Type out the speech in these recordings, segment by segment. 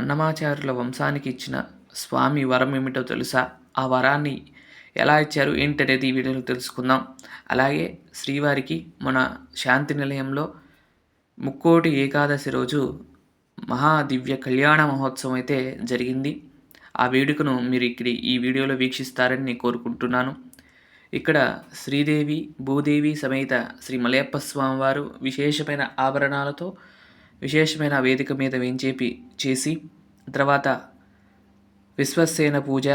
అన్నమాచార్యుల వంశానికి ఇచ్చిన స్వామి వరం ఏమిటో తెలుసా? ఆ వరాన్ని ఎలా ఇచ్చారు? ఏంటనేది ఈ వీడియోలో తెలుసుకుందాం. అలాగే శ్రీవారికి మన శాంతి నిలయంలో ముక్కోటి ఏకాదశి రోజు మహా దివ్య కళ్యాణ మహోత్సవం అయితే జరిగింది. ఆ వేడుకను మీరు ఇక్కడ ఈ వీడియోలో వీక్షిస్తారని నేను కోరుకుంటున్నాను. ఇక్కడ శ్రీదేవి భూదేవి సమేత శ్రీ మలయప్ప స్వామివారు విశేషమైన ఆభరణాలతో విశేషమైన వేదిక మీద వేంచేపి చేసి తర్వాత విశ్వసేన పూజ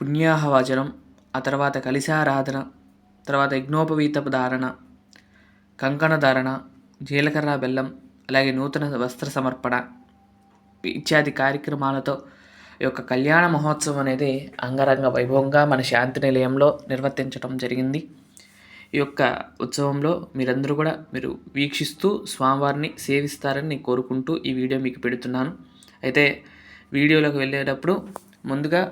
పుణ్యాహవచనం ఆ తర్వాత కలిశారాధన తర్వాత యజ్ఞోపవీత ధారణ కంకణ ధారణ జీలకర్ర బెల్లం అలాగే నూతన వస్త్ర సమర్పణ ఇత్యాది కార్యక్రమాలతో ఈ యొక్క కళ్యాణ మహోత్సవం అనేది అంగరంగ వైభవంగా మన శాంతి నిలయంలో నిర్వర్తించడం జరిగింది. ఈ యొక్క ఉత్సవంలో మీరందరూ కూడా మీరు వీక్షిస్తూ స్వామివారిని సేవిస్తారని నేను కోరుకుంటూ ఈ వీడియో మీకు పెడుతున్నాను. అయితే వీడియోలోకి వెళ్ళేటప్పుడు ముందుగా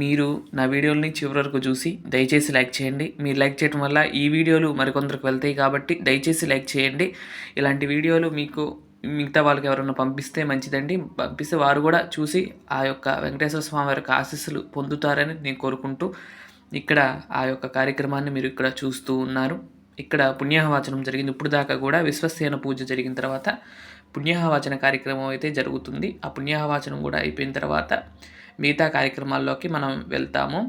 మీరు నా వీడియోని చివరి వరకు చూసి దయచేసి లైక్ చేయండి. మీరు లైక్ చేయడం వల్ల ఈ వీడియోలు మరికొందరికి వెళ్తాయి కాబట్టి దయచేసి లైక్ చేయండి. ఇలాంటి వీడియోలు మీకు మిగతా వాళ్ళకి ఎవరైనా పంపిస్తే మంచిదండి. పంపిస్తే వారు కూడా చూసి ఆ యొక్క వెంకటేశ్వర స్వామి వారి యొక్క ఆశీస్సులు పొందుతారని నేను కోరుకుంటూ ఇక్కడ ఆ యొక్క కార్యక్రమాన్ని మీరు ఇక్కడ చూస్తూ ఉన్నారు. ఇక్కడ పుణ్యాహవాచనం జరిగింది. ఇప్పుడు దాకా కూడా విశ్వసేన పూజ జరిగిన తర్వాత పుణ్యాహవాచన కార్యక్రమం అయితే జరుగుతుంది. ఆ పుణ్యాహవాచనం కూడా అయిపోయిన తర్వాత మిగతా కార్యక్రమాల్లోకి మనం వెళ్తాము.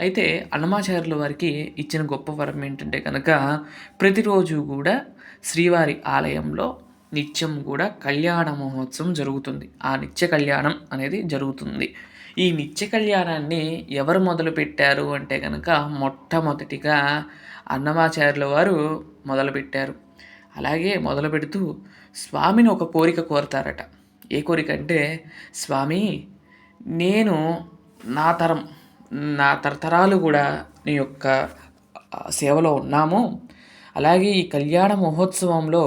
అయితే అన్నమాచార్యుల వారికి ఇచ్చిన గొప్ప వరం ఏంటంటే కనుక ప్రతిరోజు కూడా శ్రీవారి ఆలయంలో నిత్యం కూడా కళ్యాణ మహోత్సవం జరుగుతుంది. ఆ నిత్య కళ్యాణం అనేది జరుగుతుంది. ఈ నిత్య కళ్యాణాన్ని ఎవరు మొదలుపెట్టారు అంటే కనుక మొట్టమొదటిగా అన్నమాచార్యుల వారు మొదలుపెట్టారు. అలాగే మొదలు పెడుతూ స్వామిని ఒక కోరిక కోరతారట. ఏ కోరిక అంటే స్వామి నేను నా తరం నా తరతరాలు కూడా నీ యొక్క సేవలో ఉన్నాము. అలాగే ఈ కళ్యాణ మహోత్సవంలో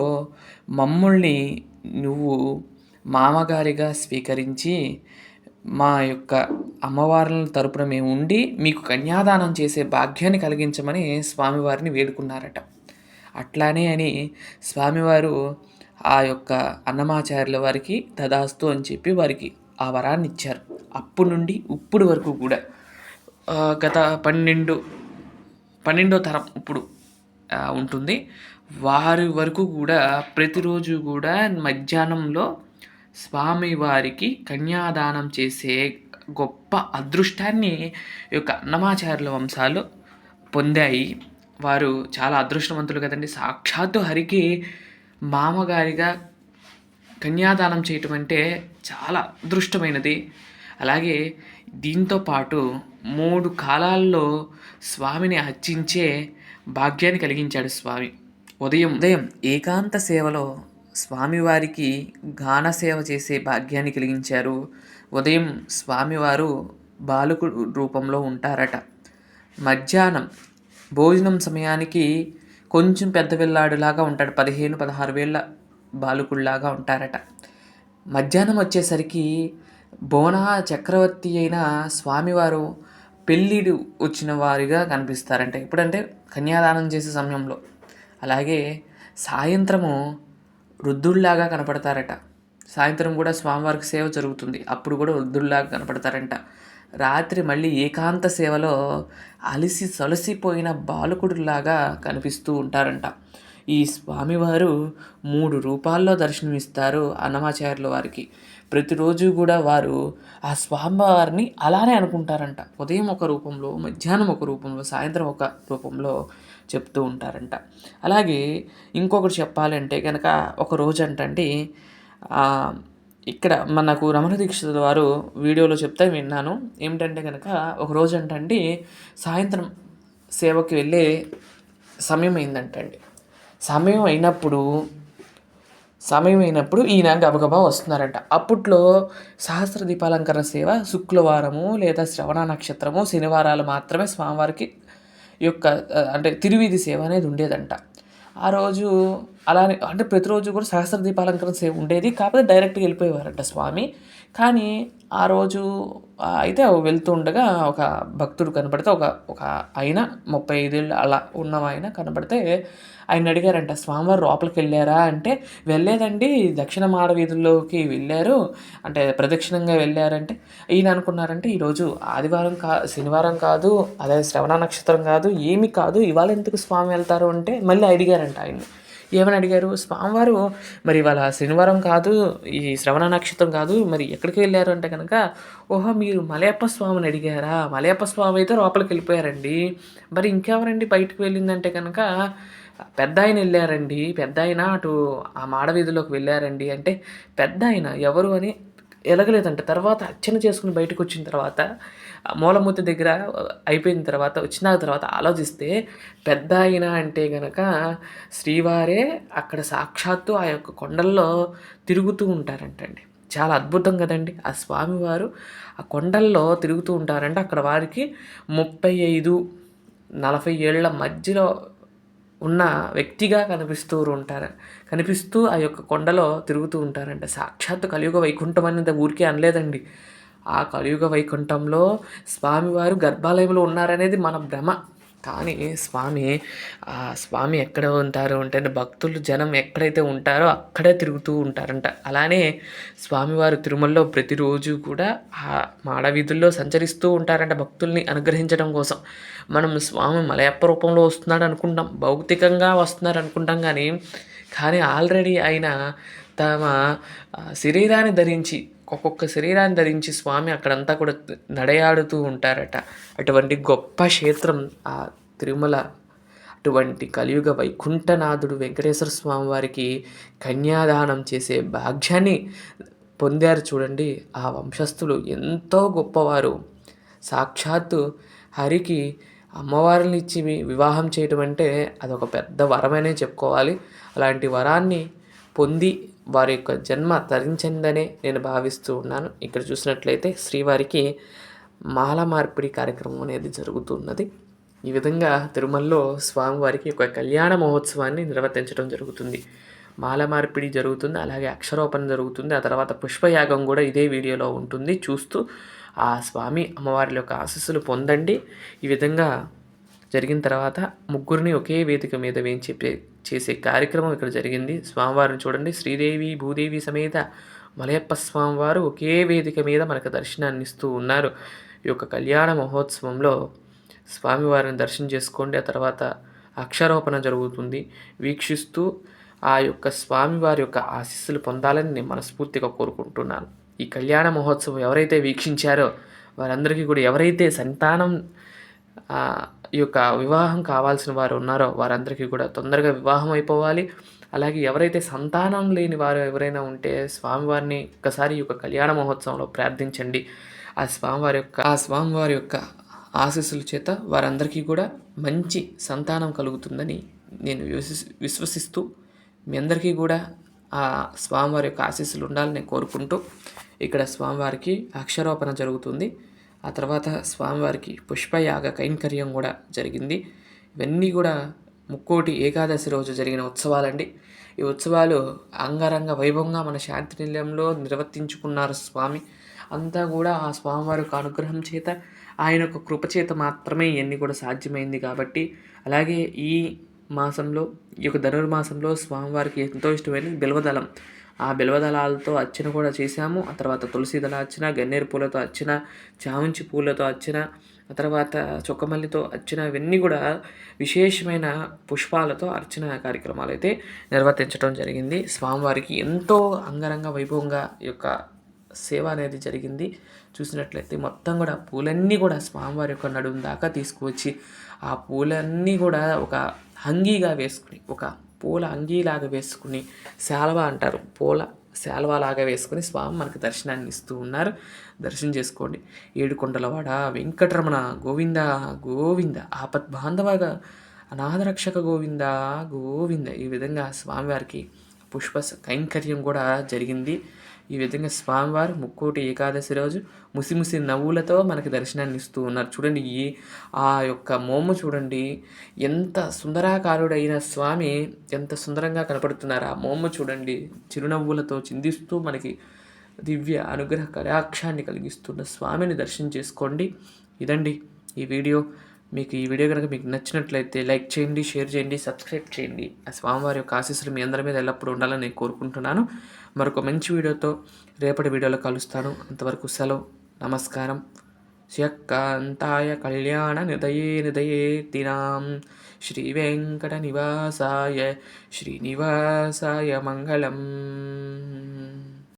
మమ్మల్ని నువ్వు మామగారిగా స్వీకరించి మా యొక్క అమ్మవార్ల తరపున మేము ఉండి మీకు కన్యాదానం చేసే భాగ్యాన్ని కలిగించమని స్వామివారిని వేడుకున్నారట. అట్లానే అని స్వామివారు ఆ యొక్క అన్నమాచార్యుల వారికి తదాస్తు అని చెప్పి వారికి ఆ వరాన్ని ఇచ్చారు. అప్పటి నుండి ఇప్పుడు వరకు కూడా గత పన్నెండు పన్నెండో తరం ఇప్పుడు ఉంటుంది. వారి వరకు కూడా ప్రతిరోజు కూడా మధ్యాహ్నంలో స్వామివారికి కన్యాదానం చేసే గొప్ప అదృష్టాన్ని ఈ యొక్క అన్నమాచార్యుల వంశాలు పొందాయి. వారు చాలా అదృష్టవంతులు కదండి. సాక్షాత్తు హరికి మామగారిగా కన్యాదానం చేయటం అంటే చాలా అదృష్టమైనది. అలాగే దీంతో పాటు మూడు కాలాల్లో స్వామిని అర్చించే భాగ్యాన్ని కలిగించాడు స్వామి. ఉదయం ఉదయం ఏకాంత సేవలో స్వామివారికి గాన సేవ చేసే భాగ్యాన్ని కలిగించారు. ఉదయం స్వామివారు బాలుకు రూపంలో ఉంటారట. మధ్యాహ్నం భోజనం సమయానికి కొంచెం పెద్ద పిల్లాడులాగా ఉంటాడు. పదిహేను పదహారు వేళ్ళ బాలుకుల్లాగా ఉంటారట. మధ్యాహ్నం వచ్చేసరికి బోన చక్రవర్తి అయిన స్వామివారు పెళ్ళిడు వచ్చిన వారిగా కనిపిస్తారంట. ఇప్పుడంటే కన్యాదానం చేసే సమయంలో. అలాగే సాయంత్రము వృద్ధుల్లాగా కనపడతారట. సాయంత్రం కూడా స్వామివారికి సేవ జరుగుతుంది. అప్పుడు కూడా వృద్ధుల్లాగా కనపడతారంట. రాత్రి మళ్ళీ ఏకాంత సేవలో అలసి సొలసిపోయిన బాలకుడులాగా కనిపిస్తూ ఉంటారంట. ఈ స్వామివారు మూడు రూపాల్లో దర్శనమిస్తారు అన్నమాచార్యుల వారికి. ప్రతిరోజు కూడా వారు ఆ స్వామివారిని అలానే అనుకుంటారంట. ఉదయం ఒక రూపంలో మధ్యాహ్నం ఒక రూపంలో సాయంత్రం ఒక రూపంలో చెప్తూ ఉంటారంట. అలాగే ఇంకొకటి చెప్పాలంటే కనుక ఒక రోజు అంటండి ఇక్కడ మనకు రమణ దీక్షితుల వారు వీడియోలో చెప్తే విన్నాను. ఏమిటంటే కనుక ఒక రోజు అంటండి సాయంత్రం సేవకి వెళ్ళే సమయం అయిందంటండి. సమయం అయినప్పుడు సమయం అయినప్పుడు ఈయన గబగబా వస్తున్నారంట. అప్పట్లో సహస్ర దీపాలంకరణ సేవ శుక్రవారము లేదా శ్రవణ నక్షత్రము శనివారాలు మాత్రమే స్వామివారికి యొక్క అంటే తిరువీధి సేవ అనేది ఉండేదంట. ఆ రోజు అలానే అంటే ప్రతిరోజు కూడా సహస్ర దీపాలంకరణ సేవ ఉండేది. కాకపోతే డైరెక్ట్గా వెళ్ళిపోయేవారంట స్వామి. కానీ ఆ రోజు అయితే వెళ్తూ ఉండగా ఒక భక్తుడు కనపడితే ఒక ఒక ఆయన ముప్పై ఐదేళ్ళు అలా ఉన్న ఆయన కనపడితే ఆయన అడిగారంట స్వామివారు లోపలికి వెళ్ళారా? అంటే వెళ్ళలేదండి దక్షిణ మాడవీధుల్లోకి వెళ్ళారు. అంటే ప్రదక్షిణంగా వెళ్ళారంటే ఈయన అనుకున్నారంటే ఈరోజు ఆదివారం కా శనివారం కాదు అదే శ్రవణ నక్షత్రం కాదు ఏమి కాదు ఇవాళ ఎందుకు స్వామి వెళ్తారు? అంటే మళ్ళీ అడిగారంట ఆయన్ని. ఏమని అడిగారు? స్వామివారు మరి ఇవాళ శనివారం కాదు ఈ శ్రవణ నక్షత్రం కాదు మరి ఎక్కడికి వెళ్ళారు? అంటే కనుక ఓహో మీరు మలయప్ప స్వామిని అడిగారా? మలయప్ప స్వామి అయితే లోపలికి వెళ్ళిపోయారండి. మరి ఇంకెవరండి బయటకు వెళ్ళిందంటే కనుక పెద్ద ఆయన వెళ్ళారండి. పెద్ద ఆయన అటు ఆ మాడవీధిలోకి వెళ్ళారండి. అంటే పెద్ద ఆయన ఎవరు అని ఎలగలేదంట. తర్వాత అర్చన చేసుకుని బయటకు వచ్చిన తర్వాత ఆ మూలమూర్తి దగ్గర అయిపోయిన తర్వాత వచ్చిన తర్వాత ఆలోచిస్తే పెద్ద ఆయన అంటే గనక శ్రీవారే అక్కడ సాక్షాత్తు ఆ యొక్క కొండల్లో తిరుగుతూ ఉంటారంటండి. చాలా అద్భుతం కదండి. ఆ స్వామివారు ఆ కొండల్లో తిరుగుతూ ఉంటారంటే. అక్కడ వారికి ముప్పై ఐదు నలభై ఏళ్ళ మధ్యలో ఉన్న వ్యక్తిగా కనిపిస్తూ ఉంటారు. కనిపిస్తూ ఆ యొక్క కొండలో తిరుగుతూ ఉంటారంట. సాక్షాత్తు కలియుగ వైకుంఠం అనేది ఊరికే అనలేదండి. ఆ కలియుగ వైకుంఠంలో స్వామివారు గర్భాలయంలో ఉన్నారనేది మన భ్రమ. కానీ స్వామి ఆ స్వామి ఎక్కడ ఉంటారు. అంటే భక్తులు జనం ఎక్కడైతే ఉంటారో అక్కడే తిరుగుతూ ఉంటారంట. అలానే స్వామివారు తిరుమలలో ప్రతిరోజు కూడా ఆ మాడవీధుల్లో సంచరిస్తూ ఉంటారంట భక్తుల్ని అనుగ్రహించడం కోసం. మనం స్వామి మలయప్ప రూపంలో వస్తున్నాడు అనుకుంటాం. భౌతికంగా వస్తున్నారు అనుకుంటాం కానీ కానీ ఆల్రెడీ ఆయన తమ శరీరాన్ని ధరించి ఒక్కొక్క శరీరాన్ని ధరించి స్వామి అక్కడంతా కూడా నడయాడుతూ ఉంటారట. అటువంటి గొప్ప క్షేత్రం ఆ తిరుమల అటువంటి కలియుగ వైకుంఠనాథుడు వెంకటేశ్వర స్వామి వారికి కన్యాదానం చేసే భాగ్యాన్ని పొందారు చూడండి. ఆ వంశస్థులు ఎంతో గొప్పవారు. సాక్షాత్తు హరికి అమ్మవారిని ఇచ్చి వివాహం చేయటం అంటే అదొక పెద్ద వరమనే చెప్పుకోవాలి. అలాంటి వరాన్ని పొంది వారి యొక్క జన్మ తరించిందనే నేను భావిస్తూ ఉన్నాను. ఇక్కడ చూసినట్లయితే శ్రీవారికి మాల మార్పిడి కార్యక్రమం అనేది జరుగుతున్నది ఈ విధంగా తిరుమలలో స్వామివారికి ఒక కళ్యాణ మహోత్సవాన్ని నిర్వర్తించడం జరుగుతుంది. మాల మార్పిడి జరుగుతుంది అలాగే అక్షరోపణ జరుగుతుంది ఆ తర్వాత పుష్పయాగం కూడా ఇదే వీడియోలో ఉంటుంది. చూస్తూ ఆ స్వామి అమ్మవారి యొక్క ఆశస్సులు పొందండి. ఈ విధంగా జరిగిన తర్వాత ముగ్గురిని ఒకే వేదిక మీద వేయించి చేసే కార్యక్రమం ఇక్కడ జరిగింది. స్వామివారిని చూడండి. శ్రీదేవి భూదేవి సమేత మలయప్ప స్వామివారు ఒకే వేదిక మీద మనకు దర్శనాన్ని ఇస్తూ ఉన్నారు. ఈ యొక్క కళ్యాణ మహోత్సవంలో స్వామివారిని దర్శనం చేసుకోండి. ఆ తర్వాత అక్షరోపణ జరుగుతుంది. వీక్షిస్తూ ఆ యొక్క స్వామివారి యొక్క ఆశీస్సులు పొందాలని నేను మనస్ఫూర్తిగా కోరుకుంటున్నాను. ఈ కళ్యాణ మహోత్సవం ఎవరైతే వీక్షించారో వారందరికీ కూడా ఎవరైతే సంతానం ఈ యొక్క వివాహం కావాల్సిన వారు ఉన్నారో వారందరికీ కూడా తొందరగా వివాహం అయిపోవాలి. అలాగే ఎవరైతే సంతానం లేని వారు ఎవరైనా ఉంటే స్వామివారిని ఒక్కసారి ఈ యొక్క కళ్యాణ మహోత్సవంలో ప్రార్థించండి. ఆ స్వామివారి యొక్క ఆ స్వామివారి యొక్క ఆశీస్సుల చేత వారందరికీ కూడా మంచి సంతానం కలుగుతుందని నేను విశ్వసి విశ్వసిస్తూ మీ అందరికీ కూడా ఆ స్వామివారి యొక్క ఆశీస్సులు ఉండాలని నేను కోరుకుంటూ ఇక్కడ స్వామివారికి అక్షరోపణ జరుగుతుంది. ఆ తర్వాత స్వామివారికి పుష్పయాగ కైంకర్యం కూడా జరిగింది. ఇవన్నీ కూడా ముక్కోటి ఏకాదశి రోజు జరిగిన ఉత్సవాలండి. ఈ ఉత్సవాలు అంగరంగ వైభవంగా మన శాంతి నిలయంలో నిర్వర్తించుకున్నారు స్వామి. అంతా కూడా ఆ స్వామివారి యొక్క అనుగ్రహం చేత ఆయన యొక్క కృపచేత మాత్రమే ఇవన్నీ కూడా సాధ్యమైంది కాబట్టి అలాగే ఈ మాసంలో ఈ యొక్క ధనుర్మాసంలో స్వామివారికి ఎంతో ఇష్టమైనది బిల్వదళం. ఆ బిల్వదళాలతో అర్చన కూడా చేశాము. ఆ తర్వాత తులసి దళ అర్చన గన్నేరు పూలతో అర్చన చామంతి పూలతో అర్చన ఆ తర్వాత చుక్కమల్లితో అర్చన ఇవన్నీ కూడా విశేషమైన పుష్పాలతో అర్చన కార్యక్రమాలు అయితే నిర్వర్తించడం జరిగింది. స్వామివారికి ఎంతో అంగరంగ వైభవంగా యొక్క సేవ అనేది జరిగింది. చూసినట్లయితే మొత్తం కూడా పూలన్నీ కూడా స్వామివారి యొక్క నడుము దాకా తీసుకువచ్చి ఆ పూలన్నీ కూడా ఒక హంగీగా వేసుకుని ఒక పూల అంగీలాగా వేసుకుని శాల్వ అంటారు. పూల శాల్వాలాగా వేసుకుని స్వామి మనకు దర్శనాన్ని ఇస్తూ ఉన్నారు. దర్శనం చేసుకోండి. ఏడుకొండలవాడ వెంకటరమణ గోవింద గోవింద ఆపత్ బాంధవగా అనాథరక్షక గోవింద గోవింద. ఈ విధంగా స్వామివారికి పుష్ప కైంకర్యం కూడా జరిగింది. ఈ విధంగా స్వామివారు ముక్కోటి ఏకాదశి రోజు ముసిముసి నవ్వులతో మనకి దర్శనాన్ని ఇస్తూ ఉన్నారు. చూడండి ఈ ఆ యొక్క మోము చూడండి ఎంత సుందరాకారుడైన స్వామి ఎంత సుందరంగా కనపడుతున్నారు. ఆ మోము చూడండి చిరునవ్వులతో చిందిస్తూ మనకి దివ్య అనుగ్రహ కటాక్షాన్ని కలిగిస్తున్న స్వామిని దర్శనం చేసుకోండి. ఇదండి ఈ వీడియో. మీకు ఈ వీడియో కనుక మీకు నచ్చినట్లయితే లైక్ చేయండి షేర్ చేయండి సబ్స్క్రైబ్ చేయండి. ఆ స్వామివారి యొక్క ఆశీస్సులు మీ అందరి మీద ఎల్లప్పుడూ ఉండాలని నేను కోరుకుంటున్నాను. మరొక మంచి వీడియోతో రేపటి వీడియోలో కలుస్తాను. అంతవరకు సెలవు నమస్కారం. శ్రీకాంతాయ కళ్యాణ నిదయే నిదయే దినాం శ్రీ వెంకట నివాసాయ శ్రీనివాసాయ మంగళం.